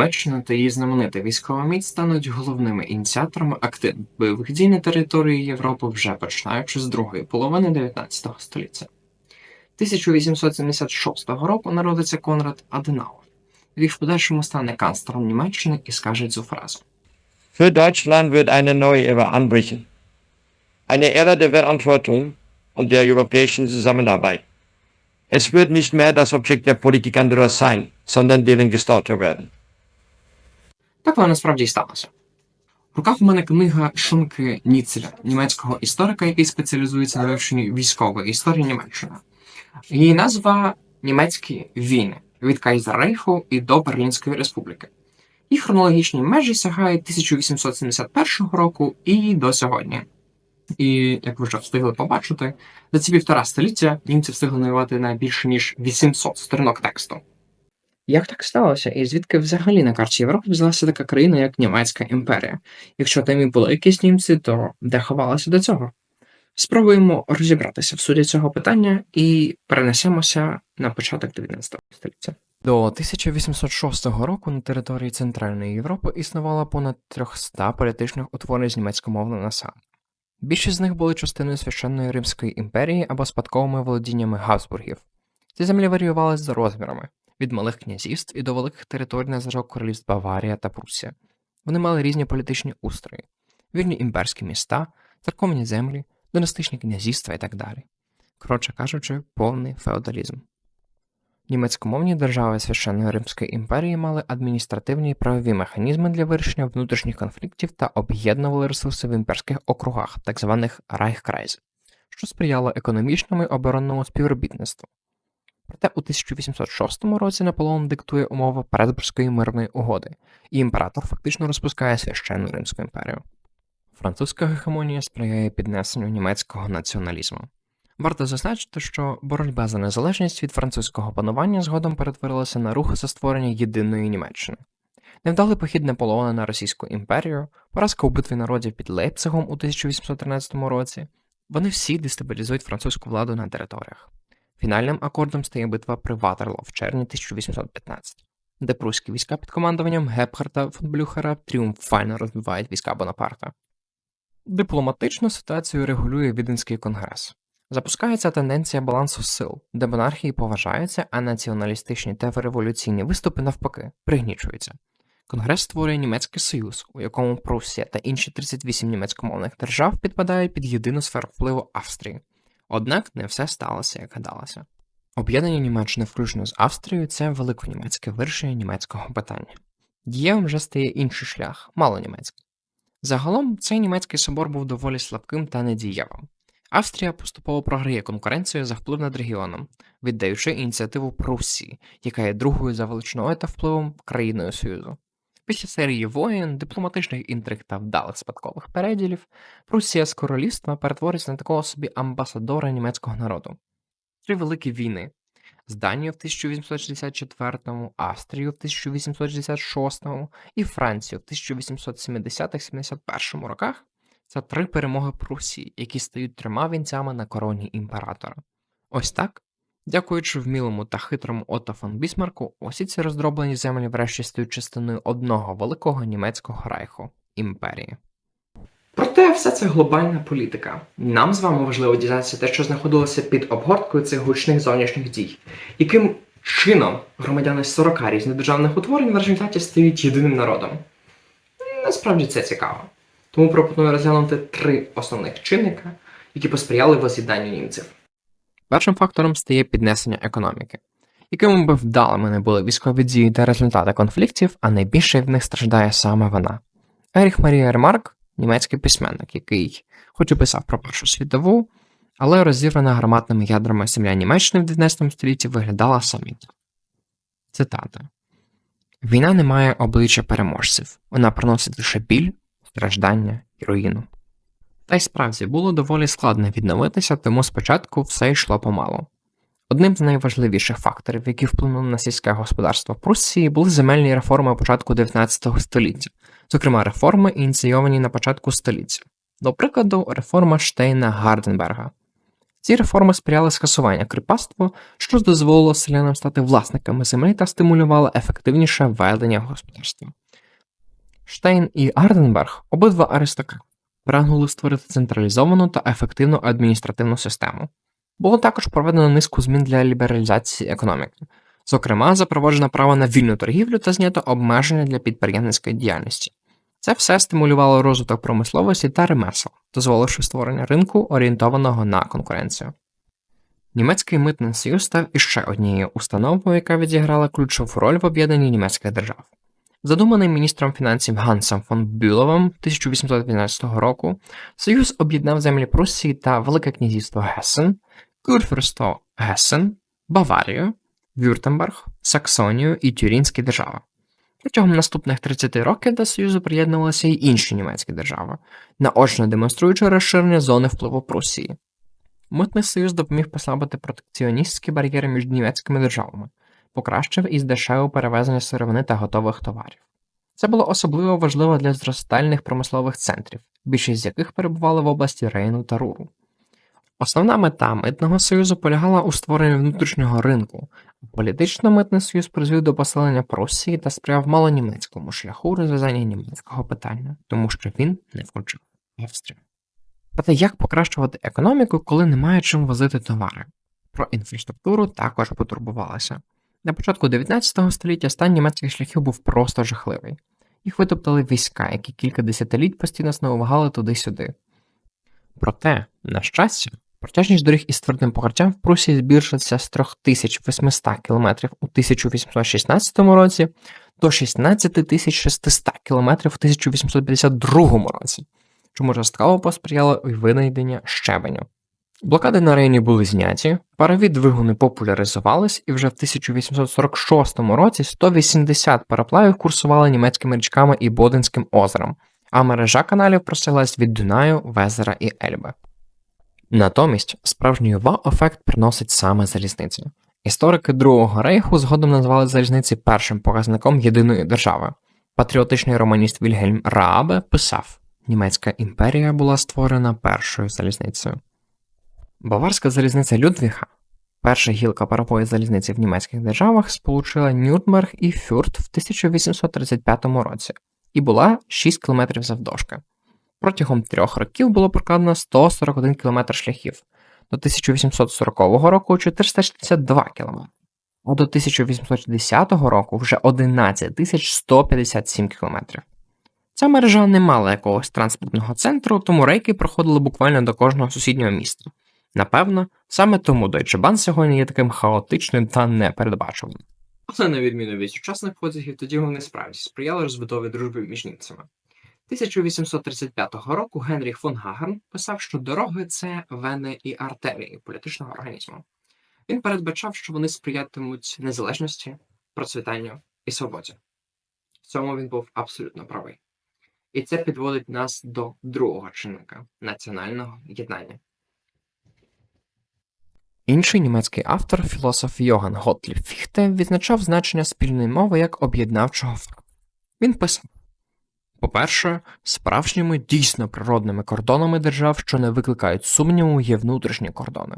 Німеччина та її знаменита військова міць стануть головними ініціаторами активних бойових дій на території Європи вже починаючи з другої половини 19 століття. 1876 року народиться Конрад Аденауер. Він в подальшому стане канцлером Німеччини і скаже цю фразу. Für Deutschland wird eine neue Ära anbrechen. Eine Ära der Verantwortung und der europäischen Zusammenarbeit. Es wird nicht mehr das Objekt der Politik anderer sein, sondern deren Gestalter werden. Так воно насправді і сталося. В руках у мене книга Шунки Ніцеля, німецького історика, який спеціалізується на вивченні військової історії Німеччини. Її назва Німецькі війни від Кайзеррейху і до Берлінської республіки. Їх хронологічні межі сягають 1871 року і до сьогодні. І, як ви вже встигли побачити, за ці півтора століття німці встигли навивати на більше ніж 800 сторінок тексту. Як так сталося, і звідки взагалі на карті Європи взялася така країна, як Німецька імперія? Якщо там і були якісь німці, то де ховалися до цього? Спробуємо розібратися в суді цього питання і перенесемося на початок 19 століття. До 1806 року на території Центральної Європи існувало понад 300 політичних утворень з німецькомовним населенням. Більшість з них були частиною священної Римської імперії або спадковими володіннями Габсбургів. Ці землі варіювали за розмірами від малих князівств і до великих територій на зразок королівств Баварія та Прусія. Вони мали різні політичні устрої, вільні імперські міста, церковні землі, династичні князівства і так далі. Коротше кажучи, повний феодалізм. Німецькомовні держави Священної Римської імперії мали адміністративні і правові механізми для вирішення внутрішніх конфліктів та об'єднували ресурси в імперських округах, так званих Райхкрайз, що сприяло економічному і оборонному співробітництву. Проте у 1806 році Наполеон диктує умови Пресбурзької мирної угоди, і імператор фактично розпускає священну Римську імперію. Французька гегемонія сприяє піднесенню німецького націоналізму. Варто зазначити, що боротьба за незалежність від французького панування згодом перетворилася на рух за створення єдиної Німеччини. Невдалий похід Наполеона на Російську імперію, поразка у битві народів під Лейпцигом у 1813 році, вони всі дестабілізують французьку владу на територіях. Фінальним акордом стає битва при Ватерло в червні 1815, де прусські війська під командуванням Гепхарта фон Блюхера тріумфально розбивають війська Бонапарта. Дипломатичну ситуацію регулює Віденський конгрес. Запускається тенденція балансу сил, де монархії поважаються, а націоналістичні та революційні виступи навпаки пригнічуються. Конгрес створює Німецький Союз, у якому Прусія та інші 38 німецькомовних держав підпадають під єдину сферу впливу Австрії. Однак не все сталося, як гадалося. Об'єднання Німеччини, включно з Австрією, це великонімецьке вирішення німецького питання. Дієвим вже стає інший шлях, малонімецький. Загалом цей німецький собор був доволі слабким та недієвим. Австрія поступово програє конкуренцію за вплив над регіоном, віддаючи ініціативу Прусії, яка є другою за величиною та впливом країною Союзу. Після серії воєн, дипломатичних інтриг та вдалих спадкових переділів, Прусія з королівства перетвориться на такого собі амбасадора німецького народу. Три великі війни з Данією в 1864, Австрією в 1866 і Францією в 1870-71 роках це три перемоги Прусії, які стають трьома вінцями на короні імператора. Ось так, дякуючи вмілому та хитрому Отто фон Бісмарку, усі ці роздроблені землі врешті стають частиною одного великого німецького райху імперії. Проте все це глобальна політика. Нам з вами важливо дізнатися те, що знаходилося під обгорткою цих гучних зовнішніх дій, яким чином громадяни з 40 різних державних утворень в результаті стають єдиним народом. Насправді це цікаво. Тому пропоную розглянути три основних чинника, які посприяли воз'єднанню німців. Першим фактором стає піднесення економіки. Якими би вдалими не були військові дії та результати конфліктів, а найбільше в них страждає саме вона. Еріх Марія Ремарк німецький письменник, який, хоч і писав про Першу світову, але розірвана гарматними ядрами земля Німеччини в 19 столітті виглядала самі. Цитата: Війна не має обличчя переможців, вона приносить лише біль, страждання і руїну. Та й справді було доволі складно відновитися, тому спочатку все йшло помалу. Одним з найважливіших факторів, які вплинули на сільське господарство Пруссії, були земельні реформи початку 19 століття, зокрема реформи, ініційовані на початку століття. До прикладу, реформа Штейна Гарденберга. Ці реформи сприяли скасуванню кріпацтва, що дозволило селянам стати власниками землі та стимулювало ефективніше ведення господарства. Штейн і Арденберг, обидва аристократи, прагнули створити централізовану та ефективну адміністративну систему. Було також проведено низку змін для лібералізації економіки. Зокрема, запроваджено право на вільну торгівлю та знято обмеження для підприємницької діяльності. Це все стимулювало розвиток промисловості та ремесел, дозволивши створення ринку, орієнтованого на конкуренцію. Німецький митний союз став іще однією установою, яка відіграла ключову роль в об'єднанні німецьких держав. Задуманий міністром фінансів Гансом фон Бюловим 1812 року, Союз об'єднав землі Пруссії та Велике князівство Гесен, Курфюрство Гесен, Баварію, Вюртемберг, Саксонію і Тюрінські держави. Протягом наступних 30 років до Союзу приєднувалися й інші німецькі держави, наочно демонструючи розширення зони впливу Прусії. Митний союз допоміг послабити протекціоністські бар'єри між німецькими державами, покращив і здешевив перевезення сировини та готових товарів. Це було особливо важливо для зростальних промислових центрів, більшість з яких перебували в області Рейну та Руру. Основна мета митного союзу полягала у створенні внутрішнього ринку, а політично-митний союз призвів до поселення Прусії та сприяв малонімецькому шляху розв'язання німецького питання, тому що він не включив Австрію. Проте як покращувати економіку, коли немає чим возити товари? Про інфраструктуру також потурбувалися. На початку 19 століття стан німецьких шляхів був просто жахливий. Їх витоптали війська, які кілька десятиліть постійно сновигали туди-сюди. Проте, на щастя, протяжність доріг із твердим покриттям в Прусії збільшилася з 3800 км у 1816 році до 16600 км в 1852 році, чому частково посприяло винайдення щебеню. Блокади на районі були зняті, парові двигуни популяризувались, і вже в 1846 році 180 пароплавів курсували німецькими річками і Боденським озером, а мережа каналів простяглась від Дунаю, Везера і Ельби. Натомість справжній вау-ефект приносить саме залізниця. Історики Другого рейху згодом назвали залізниці першим показником єдиної держави. Патріотичний романіст Вільгельм Раабе писав: Німецька імперія була створена першою залізницею. Баварська залізниця Людвіга, перша гілка парової залізниці в німецьких державах, сполучила Нюрнберг і Фюрт в 1835 році і була 6 км завдовжки. Протягом трьох років було прокладено 141 км шляхів, до 1840 року 462 км, а до 1860 року вже 11 157 км. Ця мережа не мала якогось транспортного центру, тому рейки проходили буквально до кожного сусіднього міста. Напевно, саме тому Deutsche Bahn сьогодні є таким хаотичним та непередбачуваним. Але на відміну від сучасних потягів, тоді вони справді сприяли розбудові дружби між німцями. 1835 року Генріх фон Гаген писав, що дороги це вени і артерії політичного організму. Він передбачав, що вони сприятимуть незалежності, процвітанню і свободі. В цьому він був абсолютно правий. І це підводить нас до другого чинника національного єднання. Інший німецький автор, філософ Йоган Готліб Фіхте, відзначав значення спільної мови як об'єднавчого факту. Він писав: по-перше, справжніми дійсно природними кордонами держав, що не викликають сумніву, є внутрішні кордони.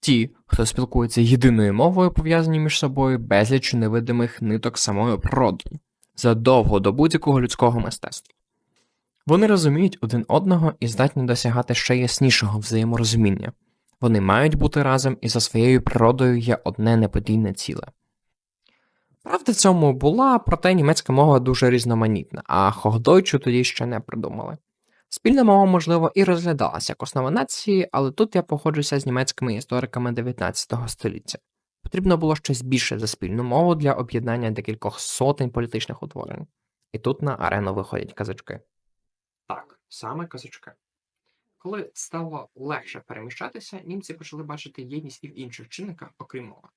Ті, хто спілкується єдиною мовою, пов'язані між собою безліч невидимих ниток самою природою, задовго до будь-якого людського мистецтва. Вони розуміють один одного і здатні досягати ще яснішого взаєморозуміння. Вони мають бути разом і за своєю природою є одне неподільне ціле. Правда в цьому була, проте німецька мова дуже різноманітна, а Хохдойчу тоді ще не придумали. Спільна мова, можливо, і розглядалася як основа нації, але тут я походжуся з німецькими істориками 19 століття. Потрібно було щось більше за спільну мову для об'єднання декількох сотень політичних утворень. І тут на арену виходять казачки. Так, саме казачки. Коли стало легше переміщатися, німці почали бачити єдність і в інших чинниках, окрім мови.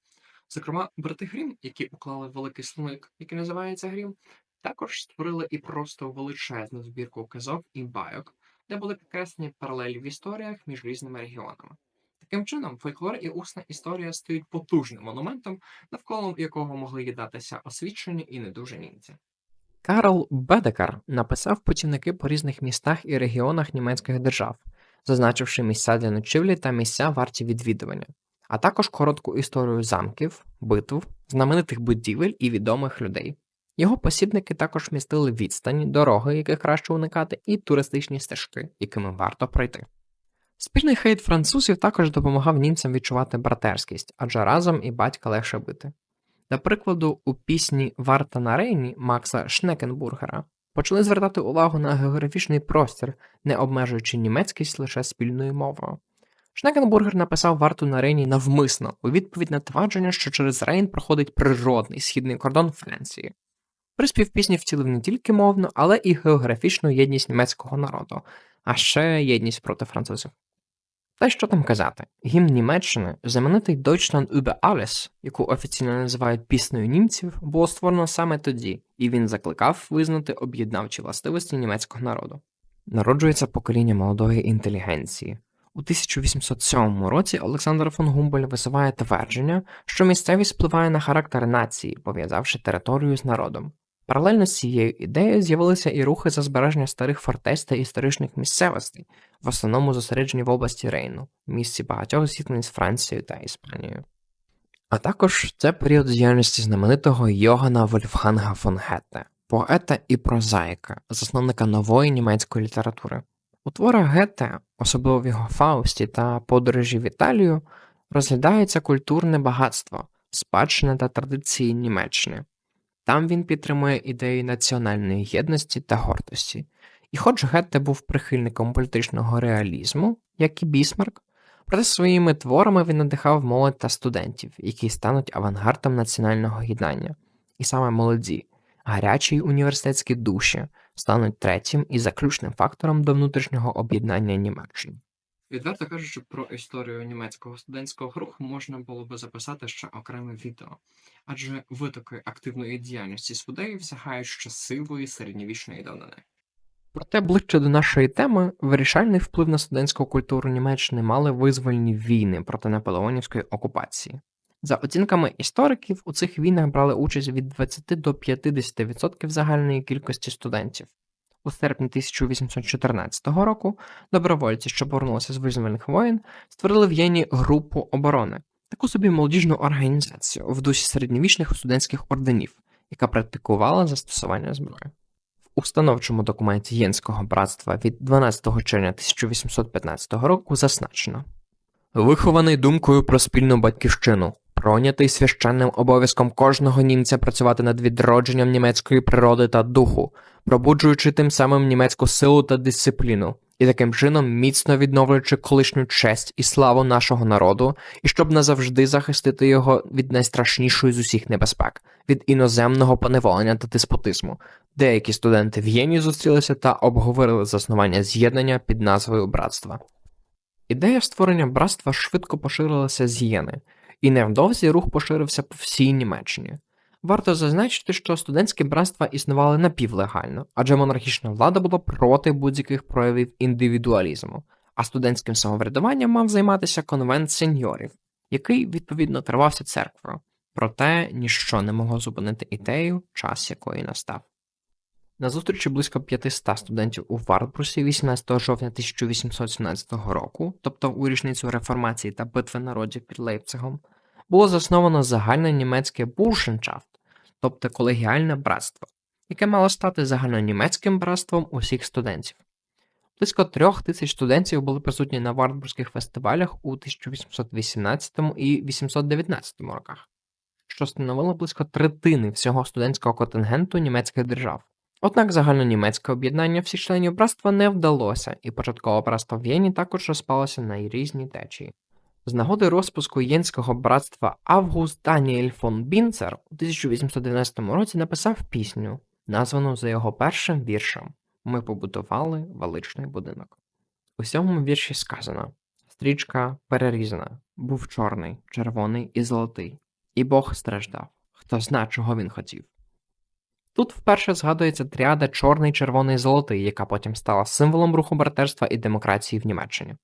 Зокрема, брати Грім, які уклали великий словник, який називається Грім, також створили і просто величезну збірку казок і байок, де були підкреслені паралелі в історіях між різними регіонами. Таким чином, фольклор і усна історія стають потужним монументом, навколо якого могли єднатися освічені і не дуже німці. Карл Бедекар написав путівники по різних містах і регіонах німецьких держав, зазначивши місця для ночівлі та місця варті відвідування, а також коротку історію замків, битв, знаменитих будівель і відомих людей. Його посібники також містили відстані, дороги, яких краще уникати, і туристичні стежки, якими варто пройти. Спільний хейт французів також допомагав німцям відчувати братерськість, адже разом і батька легше бити. Для прикладу, у пісні Варта на Рейні Макса Шнекенбургера почали звертати увагу на географічний простір, не обмежуючи німецькість лише спільною мовою. Шнекенбургер написав варту на Рейні навмисно у відповідь на твердження, що через Рейн проходить природний східний кордон Франції. Приспів пісні втілив не тільки мовну, але і географічну єдність німецького народу, а ще єдність проти французів. Та що там казати, гімн Німеччини, знаменитий Deutschland über alles, яку офіційно називають піснею німців, було створено саме тоді, і він закликав визнати об'єднавчі властивості німецького народу. Народжується покоління молодої інтелігенції. У 1807 році Олександр фон Гумболь висуває твердження, що місцевість впливає на характер нації, пов'язавши територію з народом. Паралельно з цією ідеєю з'явилися і рухи за збереження старих фортець та історичних місцевостей, в основному зосереджені в області Рейну, місці багатьох зіткнень з Францією та Іспанією. А також це період діяльності знаменитого Йогана Вольфганга фон Гетте, поета і прозаїка, засновника нової німецької літератури. У творах Гетте, особливо в його Фаусті та подорожі в Італію, розглядається культурне багатство, спадщина та традиції Німеччини. Там він підтримує ідеї національної єдності та гордості. І хоч Гетте був прихильником політичного реалізму, як і Бісмарк, проте своїми творами він надихав молодь та студентів, які стануть авангардом національного єднання. І саме молоді, гарячі університетські душі стануть третім і заключним фактором до внутрішнього об'єднання Німеччини. Відверто кажучи, про історію німецького студентського руху можна було би записати ще окреме відео, адже витоки активної діяльності судеїв сягають ще сивої середньовічної давнини. Проте ближче до нашої теми вирішальний вплив на студентську культуру Німеччини мали визвольні війни проти наполеонівської окупації. За оцінками істориків, у цих війнах брали участь від 20 до 50% загальної кількості студентів. У серпні 1814 року добровольці, що повернулися з визвольних воєн, створили в Єні групу оборони, таку собі молодіжну організацію в дусі середньовічних студентських орденів, яка практикувала застосування зброї. В установчому документі Єнського братства від 12 червня 1815 року зазначено Вихований думкою про спільну батьківщину, пройнятий священним обов'язком кожного німця працювати над відродженням німецької природи та духу, пробуджуючи тим самим німецьку силу та дисципліну, і таким чином міцно відновлюючи колишню честь і славу нашого народу, і щоб назавжди захистити його від найстрашнішої з усіх небезпек, від іноземного поневолення та деспотизму. Деякі студенти в Єні зустрілися та обговорили заснування з'єднання під назвою братства. Ідея створення братства швидко поширилася з Єни, і невдовзі рух поширився по всій Німеччині. Варто зазначити, що студентські братства існували напівлегально, адже монархічна влада була проти будь-яких проявів індивідуалізму, а студентським самоврядуванням мав займатися конвент сеньорів, який відповідно тривався церквою, проте ніщо не могло зупинити ідею, час якої настав. На зустрічі близько 500 студентів у Вартбрусі 18 жовтня 1817 року, тобто у річницю реформації та битви народів під Лейпцигом, було засновано загальне німецьке Буршеншафт, тобто колегіальне братство, яке мало стати загальнонімецьким братством усіх студентів. Близько трьох тисяч студентів були присутні на Вартбурзьких фестивалях у 1818 і 819 роках, що становило близько третини всього студентського контингенту німецьких держав. Однак загальнонімецьке об'єднання всіх членів братства не вдалося, і початкове братство в Єні також розпалося на різні течії. З нагоди розпуску Єнського братства Август Даніель фон Бінцер у 1890 році написав пісню, названу за його першим віршем Ми побудували величний будинок. У сьомому вірші сказано Стрічка перерізана, був чорний, червоний і золотий, і Бог страждав, хто зна, чого він хотів. Тут вперше згадується тріада чорний, червоний, золотий, яка потім стала символом руху братерства і демократії в Німеччині.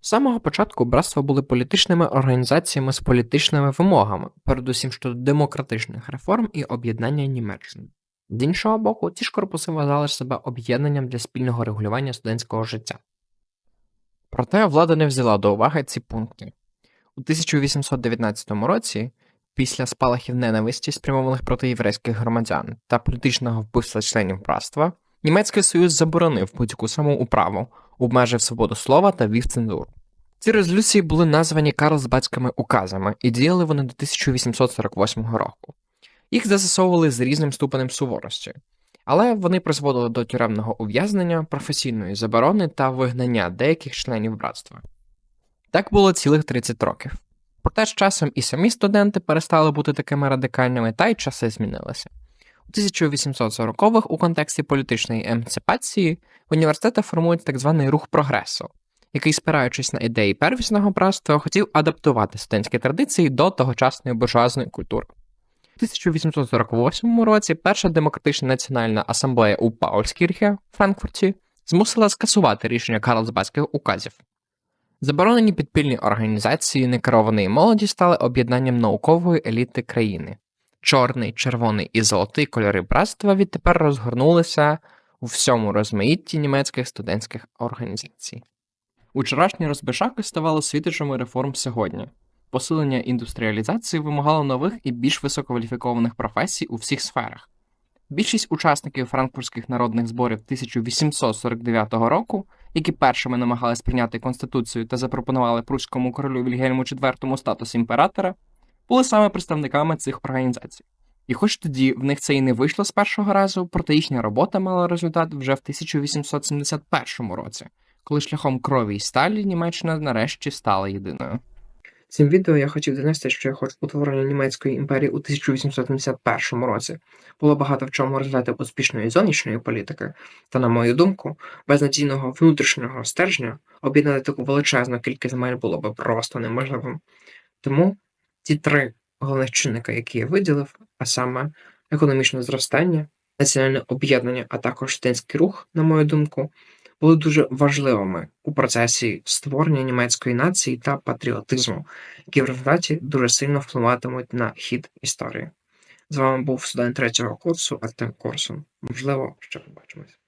З самого початку братства були політичними організаціями з політичними вимогами, передусім щодо демократичних реформ і об'єднання Німеччини. З іншого боку, ці ж корпуси вважали себе об'єднанням для спільного регулювання студентського життя. Проте влада не взяла до уваги ці пункти. У 1819 році, після спалахів ненависті, спрямованих проти єврейських громадян та політичного вбивства членів братства, Німецький Союз заборонив будь-яку самоуправу, обмежив свободу слова та ввів цензуру. Ці резолюції були названі Карлсбадськими указами і діяли вони до 1848 року. Їх застосовували з різним ступенем суворості, але вони призводили до тюремного ув'язнення, професійної заборони та вигнання деяких членів братства. Так було цілих 30 років. Проте з часом і самі студенти перестали бути такими радикальними, та й часи змінилися. У 1840-х у контексті політичної емансипації в університетах формують так званий рух прогресу, який, спираючись на ідеї первісного братства, хотів адаптувати студентські традиції до тогочасної буржуазної культури. У 1848 році Перша демократична національна асамблея у Паульскірхе в Франкфурті змусила скасувати рішення Карлсбадських указів. Заборонені підпільні організації некерованої молоді стали об'єднанням наукової еліти країни. Чорний, червоний і золотий кольори братства відтепер розгорнулися у всьому розмаїтті німецьких студентських організацій. Учорашні розбишаки ставали світочами реформ сьогодні. Посилення індустріалізації вимагало нових і більш висококваліфікованих професій у всіх сферах. Більшість учасників франкфуртських народних зборів 1849 року, які першими намагались прийняти конституцію та запропонували пруському королю Вільгельму IV статус імператора, були саме представниками цих організацій. І хоч тоді в них це і не вийшло з першого разу, проте їхня робота мала результат вже в 1871 році, коли шляхом крові й сталі Німеччина нарешті стала єдиною. Цим відео я хотів донести, що я хочу утворення німецької імперії у 1871 році. Було багато в чому результати успішної зовнішньої політики, та, на мою думку, без надійного внутрішнього стержня об'єднати таку величезну кількість земель було б просто неможливим. Тому ті три головних чинника, які я виділив, а саме економічне зростання, національне об'єднання, а також студентський рух, на мою думку, були дуже важливими у процесі створення німецької нації та патріотизму, які в результаті дуже сильно впливатимуть на хід історії. З вами був студент третього курсу Артем Корсун. Можливо, ще побачимось.